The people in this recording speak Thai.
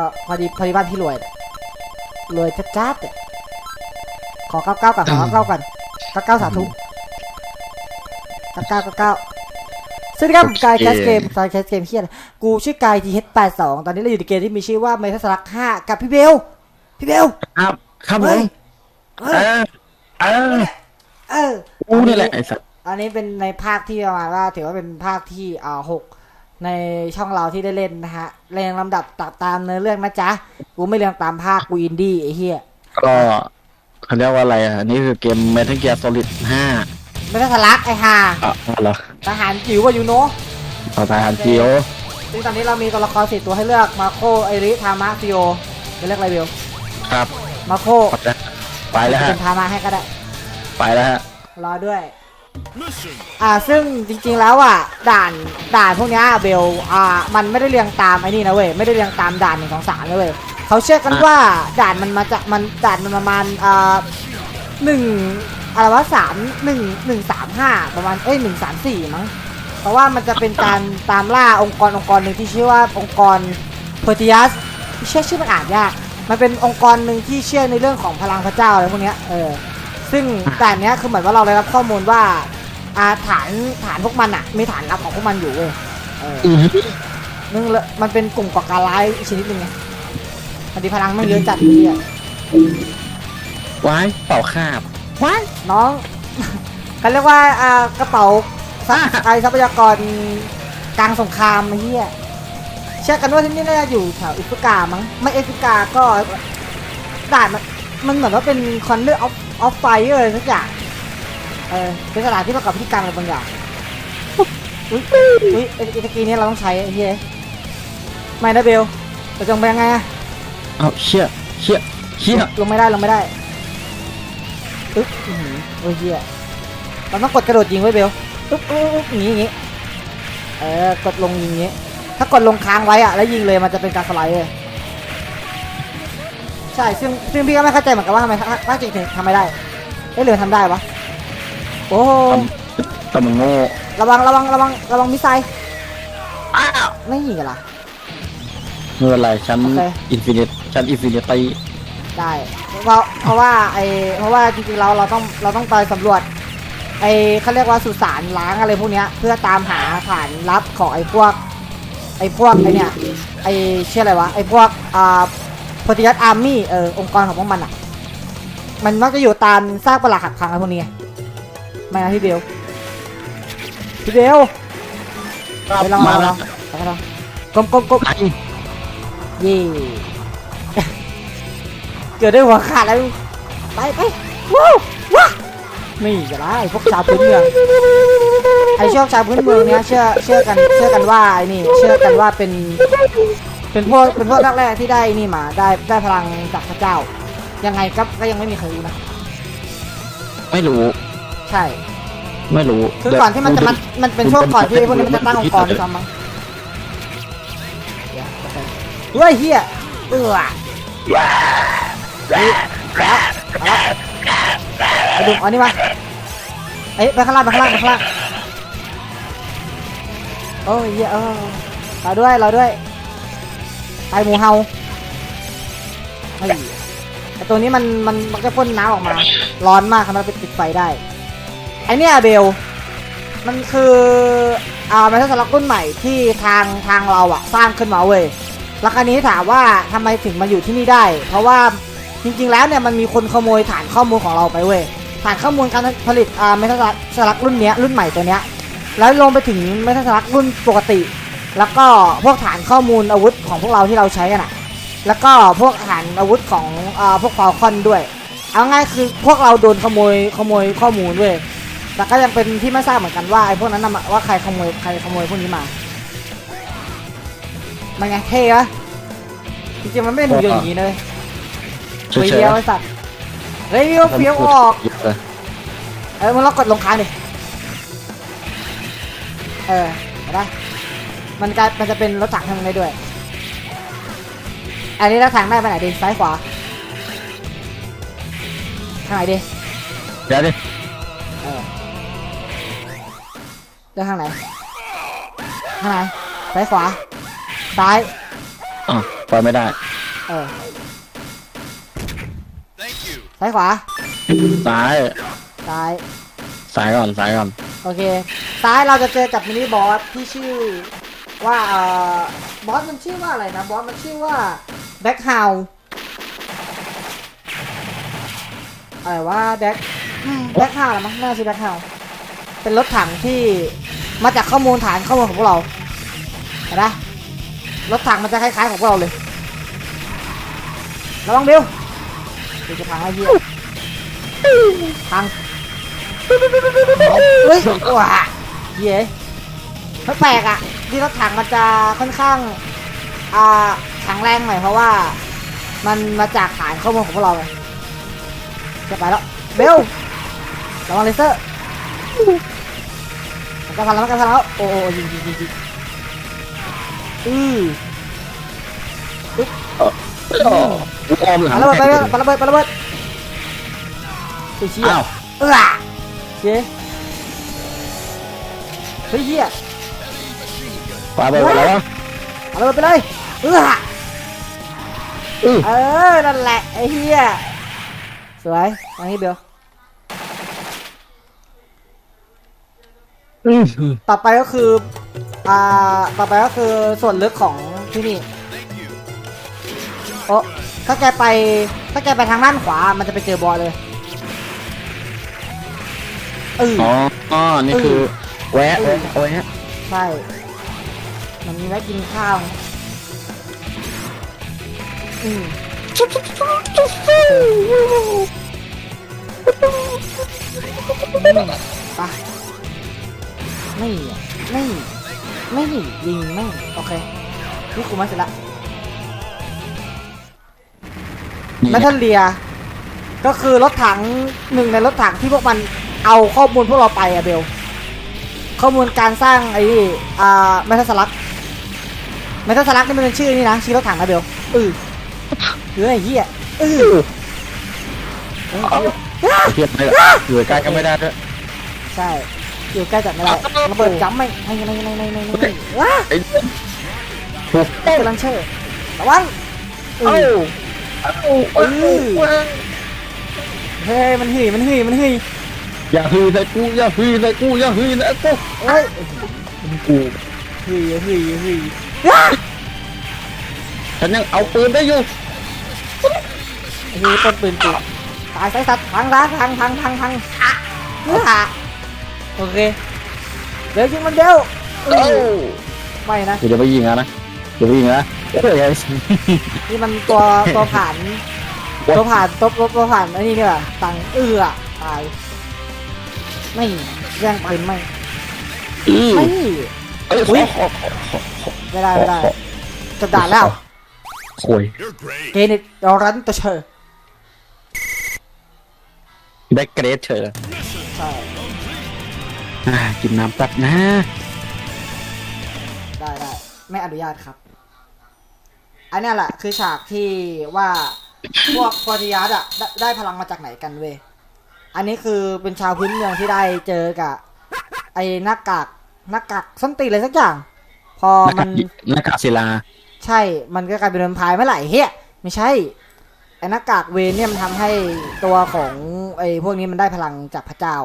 อพอดีพอดีบ้านพี่รวยเนี่ยรวยจัดๆเนี่ยขอเก้าเก้าก่อนขอเก้าเก้าก่อนเก้าเก้าสาธุเก้าเก้าเก้าเก้าสวัสดีครับผมกายแคสเกมกายแคสเกมเฮียอะไรกูชื่อกายทีเฮดแปดสองตอนนี้เราอยู่ในเกมที่มีชื่อว่าเมทัสลักห้ากับพี่เบล พี่เบล ครับครับผเฮ้มย เออเออเออ กูนี่แหละไอ้สัสอันนี้เป็นในภาคที่ประมาณว่าถือว่าเป็นภาคที่อ่าหก ในช่องเราที่ได้เล่นนะฮะเรียงลำดับตามตามเนื้อเรื่องนะจ๊ะ กูไม่เรียงตามภาคกูอินดี้ไอ้เหี้ย ก็เขาเรียกว่าอะไรอะอันนี่คือเกม Metal Gear Solid ห้าไม่ใช่ทะลักไอ้ห่าอะเหรอทหารจิ๋วว่าอยู่โนต่อทหารเจียวซึ่งตอนนี้เรามีตัวละครสี่ตัวให้เลือกมาโคไอริทามะฟิโอจะเลือกอะไรเบลครับมาโคขอบใจไปแล้วฮะ เป็นทามะให้ก็ได้ ไปแล้วฮะ รอด้วย อ่าซึ่งจริงๆแล้วอะด่านด่านพวกเนี้ยเบลอ่ามันไม่ได้เรียงตามไอ้นี่นะเว้ยไม่ได้เรียงตามด่านหนึ่งสองสามนะเว้ยเขาเชื่อกันว่าด่านมันมาจากมันด่านมันประมาณอ่าหนึ่งอะไรวะสามหนึ่งหนึ่งสามห้าประมาณเอ้ยหนึ่งสามสี่มั้งเพราะว่ามันจะเป็นการตามล่าองค์กรองค์กรหนึ่งที่ชื่อว่าองค์กรเพอร์ติยัสเชื่อชื่อมันอ่านยากมันเป็นองค์กรหนึ่งที่เชื่อในเรื่องของพลังพระเจ้าอะไรพวกเนี้ยเออซึ่งด่านเนี้ยคือเหมือนว่าเราได้รับข้อมูลว่า อาฐานฐานพวกมันอะมีฐานลับของพวกมันอยู่เว้ยเอออือฮึนึงเลยมันเป็นกลุ่มก่อการร้ายชนิดหนึงไงพอดีพลังมันเยอะจัดเลยอะว้ายเป่าคาบว้ายน้องเขาเรียกว่าอ่ากระเป๋าทรัพย์ไอทรัพยากรกลางสงครามไอ้เหี้ยเชื่อกันว่าที่นี่น่าจะอยู่แถวแอฟริกามั้งไม่แอฟริกาก็ด่านมันมันเหมือนว่าเป็นคอนเนอร์ออฟออฟไฟอะไรสักอย่าง เออเป็นสถานที่ประกอบพิธีกรรมอะไรบางอย่างอุ้ยอุ้ยไอ้ไอ้ตะกี้นี้เราต้องใช้ไอ้เหี้ยไม่นะเบลจะจงไปยังไงอะเอาเชี่ยเชี่ยเชี่ยลงไม่ได้ลงไม่ได้อึ๊บอื้อหือโอ้ยเหี้ยเราต้องกดกระโดดยิงไว้เบลอึ๊บอึ๊บอึ๊บอย่างงี้อย่างงี้เออกดลงยิงอย่างงี้ ถ้ากดลงค้างไว้อะแล้วยิงเลยมันจะเป็นการสไลด์เลยใช่ซึ่งซึ่งพี่ก็ไม่เข้าใจเหมือนกันว่าทำไมว่าจริงถึงทำไม่ได้เอ้ยหรือทำได้วะ โอ้โหตำมึงโง่ระวังระวังระวังระวังมิสไซล์อ้าวไม่ยิงกันล่ะ ไม่เป็นไรฉันโอเค อินฟินิตฉันอินฟินิตี้ได้เพราะเพราะว่าไอเพราะว่าจริงๆเราเราต้องเราต้องไปสำรวจไอเขาเรียกว่าสุสานล้างอะไรพวกเนี้ยเพื่อตามหาฐานลับของไอพวกไอพวกไอเนี่ยไอเชื่ออะไรวะไอพวกอ่าโพธิยัตอาร์มี่เออองค์กรของพวกมันอะ มันมักจะอยู่ตามซากปรักหักพังอะไรพวกนี้ไง ไม่นะพี่เบลพี่เบลไปลองลมาองลแล้อวงไปลองกลมกลมกลมไหนเย่เกิดได้หัวขาดแล้วไปไปว้าวว้านี่จะละไอพวกชาวพื้นเมืองไอชอบชาวพื้นเมืองเนี้ยเชื่อเชื่อกันเชื่อกันว่าไอนี่เชื่อกันว่าเป็นเป็นพวกเป็นพวกแรกๆที่ได้นี่มาได้ได้พลังจากพระเจ้า ยังไงก็ก็ยังไม่มีใครรู้นะ ไม่รู้ ใช่ ไม่รู้คือก่อนที่มันจะมันมันเป็นช่วงก่อนที่ไอ้พวกนี้มันจะตั้งองค์กรด้วยซ้ำมั้งเฮ้ยเฮียเออนี่แล้วเอาละไปดูเอานี่มาเอ้ยไปข้างล่างไปข้างล่างไปข้างล่างโอ้ยเฮียเออเราด้วยเราด้วยไอหมูเฮาเฮ้ยไอตัวนี้มันมันมันจะพ่นน้ำออกมา ร้อนมากครับมันไปติดไฟได้ไอเนี่ยเบล มันคืออ่ามันเป็นสลักรุ่นใหม่ที่ทางทางเราอะสร้างขึ้นมาเว้ยแล้วคราวนี้ถามว่าทำไมถึงมาอยู่ที่นี่ได้ เพราะว่าจริงๆแล้วเนี่ยมันมีคนขโมยฐานข้อมูลของเราไปเว้ยฐานข้อมูลการผลิตอ่าเมทัลสลักรุ่นเนี้ยรุ่นใหม่ตัวเนี้ยแล้วลงไปถึงเมทัลสลักรุ่นปกติ แล้วก็พวกฐานข้อมูลอาวุธของพวกเราที่เราใช้นอะแล้วก็พวกฐานอาวุธของอ่าพวกฟาลคอนด้วย เอาง่ายคือพวกเราโดนขโมยขโมยข้อมูลเว้ย แต่ก็ยังเป็นที่ไม่ทราบเหมือนกันว่าไอ้พวกนั้นน่ะมาว่าใครขโมยใครขโมยพวกนี้มามันไงเท่ปะจริงๆมันไม่ได้หนูอย่างนี้เลยเฉตัวยๆเดียวไอ้สัตว์เฮ้ยเฟี้ยวเฟี้ยวออกเยะเลยเออมึงลองกดลงค้างดิเออเห็นปะมันกลายมันจะเป็นรถถังทำได้ด้วย อันนี้รถถังได้ไปไหนดีซ้ายขวาทางไหนดีเดี๋ยวดิ ลือกทางไหนทางไหนซ้ายขวา ซ้ายอ๋อไปไม่ได้ขเออ Thank you. ซ้ายขวา ซ้าย ซ้าย ซ้ายก่อน ซ้ายก่อน โอเค ซ้ายเราจะเจอกับมินิบอสที่ชื่อว่าเอ่อบอสมันชื่อว่าอะไรนะ บอสมันชื่อว่าแบ็คฮาวอะไรว่าแบ็คแบ็คฮาวมั้งน่าชื่อแบ็คฮาวเป็นรถถังที่ มาจากข้อมูลฐานข้อมูลของพวกเราเห็นไหมรถถังมันจะคล้ายๆของพวกเราเลยระวังบิวเดี๋ยวจะพังไอ้เหี้ยพังเฮ้ยว้าเย้มันแปลกอะที่รถถังมันจะค่อนข้างอ่าแข็งแรงหน่อยเพราะว่า มันมาจากฐานข้อมูลของพวกเราไงจะไปแล้วเบลระวังเลเซอร์ มันทันแล้วมันกระพันแล้วโอ้ยยิงยิงยิงอือลูกอมหลังระเบิดไประเบิดไประเบิดไอ้เชี่ยอ้าวเออเจ๊เฮ้ยเฮียปาไปหมดแล้ววะเอาเลยไปเลยเอออื้อเออนั่นแหละไอ้เฮียสวยมาที่เบล อื้อ ต่อไปก็คือ อ่า ต่อไปก็คือส่วนลึกของที่นี่ Thank you. โอ้ถ้าแกไป ถ้าแกไปทางด้านขวา มันจะไปเจอบอลเลยเอออ๋ออ๋อนี่คือแวะแวะแวะใช่ มันมีไว้กินข้าวไงอืมอืมไป ไม่อะไม่ไม่ยิงไม่โอเคนี่กูมาเสร็จละนี่แมทัลเลีย ก็คือรถถังหนึ่งในรถถังที่พวกมันเอาข้อมูลพวกเราไปอะเบล ข้อมูลการสร้างไอ้นี่อ่าแมทัลสลักแมทัลสลักนี่มันเป็นชื่อนี่นะชื่อรถถังนะเบลเออเฮ้ยไอ้เหี้ยเออเออเทียบไม่ได้อยู่ใกล้ก็ไม่ได้ด้วยใช่ อยู่ใกล้จัดไม่ได้ระเบิดจ้ำไม่ไม่ไม่ไม่ไม่ไม่ว้าเต้กำลังเชื่อระวังเอ้าเอ้าเฮ้ยมันหีมันหีมันหีอย่าหื่ใส่กูอย่าหื่ใส่กูอย่าหื่ใส่กูเฮ้ยกูหื่หื่หื่ฉันยังเอาปืนได้อยู่เฮ้ยต้นปืนกูตายใส่สัตว์พังร้านพังพังพังพังเฮ้ย โอเค เดี๋ยวยิงมันเดียวเอเอ้าอไม่นะ เดี๋ยวไปยิงอะนะเดี๋ยวไปยิงนะเฮ้ยนี่มันตัวตัวผ่านตัวผ่านตัวตัวตัวผ่านไอ้นี่เนี่ยตังเอื้อตายไม่แย่งปืนไม่อือไม่เอ้ยอุ๊ยขอขอขอขอไม่ได้ไม่ได้จะด่าแล้วโอย You're great. เกนิตรันตัวเชอร์ได้เกรดเฉยเลยใช่ อ่ากินน้ำตัดนะได้ได้ไม่อนุญาตครับ อันเนี้ยแหละคือฉากที่ว่าพวกฟอร์ติยัสอะได้ได้พลังมาจากไหนกันเว้ยอันนี้คือเป็นชาวพื้นเมืองที่ได้เจอกับไอ้หน้ากากหน้ากากส้นตีนอะไรสักอย่าง พอหน้ามักากนหน้ากากศิลา ใช่ มันก็กลายเป็นแวมไพร์เมื่อไหร่เฮียไม่ใช่ ไอ้หน้ากากเวนเนี่ยมันทำให้ตัวของไอ้พวกนี้มันได้พลังจากพระเจ้า